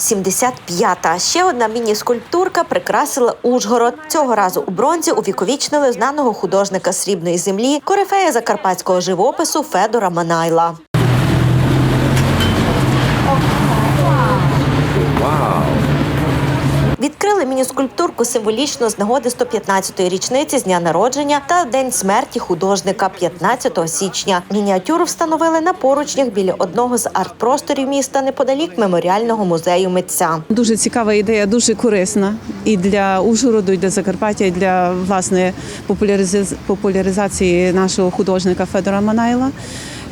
75-та. Ще одна міні-скульптурка прикрасила Ужгород. Цього разу у бронзі увіковічнили знаного художника срібної землі, корифея закарпатського живопису Федора Манайла. Відкрили міні-скульптурку символічно з нагоди 115-ї річниці з дня народження та день смерті художника 15 січня. Мініатюру встановили на поручнях біля одного з арт-просторів міста неподалік меморіального музею митця. Дуже цікава ідея, дуже корисна і для Ужгороду, і для Закарпаття, і для власне популяриза- популяризації нашого художника Федора Манайла.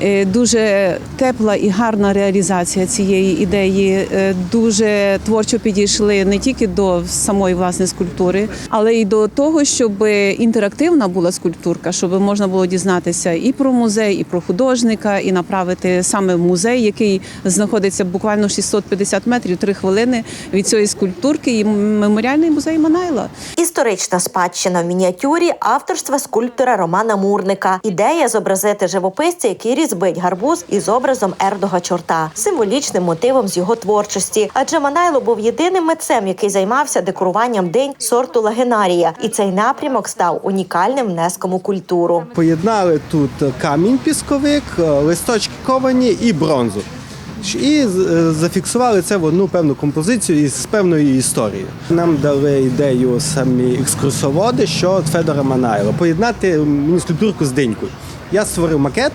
Е, Дуже тепла і гарна реалізація цієї ідеї. Е, Дуже творчо підійшли не тільки до самої власне скульптури, але й до того, щоб інтерактивна була скульптурка, щоб можна було дізнатися і про музей, і про художника, і направити саме в музей, який знаходиться буквально 650 метрів, 3 хвилини від цієї скульптурки, і меморіальний музей Манайла. Історична спадщина в мініатюрі авторства скульптора Романа Мурника. Ідея зобразити живописця, який різбить гарбуз із образом Ердога Чорта, символічним мотивом з його творчості. Адже Манайло був єдиним митцем, який займався декоруванням день сорту лагенарія, і цей напрямок став унікальним внеском у культуру. Поєднали тут камінь пісковик, листочки ковані і бронзу. І е, зафіксували це в одну певну композицію із певною історією. Нам дали ідею самі екскурсоводи, що Федора Манайла поєднати міні-скульптурку з динькою. Я створив макет,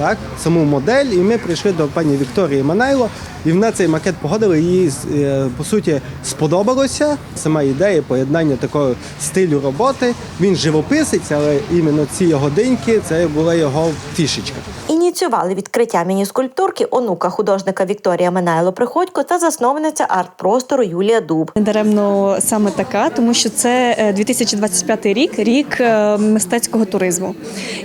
так, саму модель, і ми прийшли до пані Вікторії Манайло, і вона цей макет погодила. Їй е, по суті сподобалося сама ідея поєднання такого стилю роботи. Він живописець, але іменно ці його диньки це була його фішечка. Ініціювали відкриття міні-скульптурки онука художника Вікторія Минайло Приходько та засновниця арт-простору Юлія Дуб. Недаремно саме така, тому що це е, 2025 рік, рік е, мистецького туризму.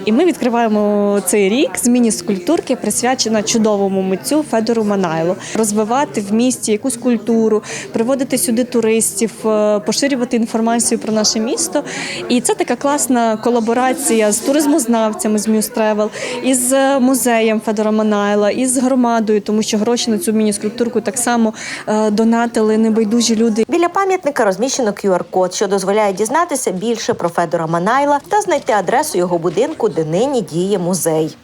І ми відкриваємо цей рік з міні-скульптурки, присвячена чудовому митцю Федору Манайлу. Розвивати в місті якусь культуру, приводити сюди туристів, е, поширювати інформацію про наше місто. І це така класна колаборація з туризмознавцями з Travel, із е, музеєм Федора Манайла, і з громадою, тому що гроші на цю міні-скульптурку так само е, донатили небайдужі люди. Біля пам'ятника розміщено QR-код, що дозволяє дізнатися більше про Федора Манайла та знайти адресу його будинку, де нині діє музей.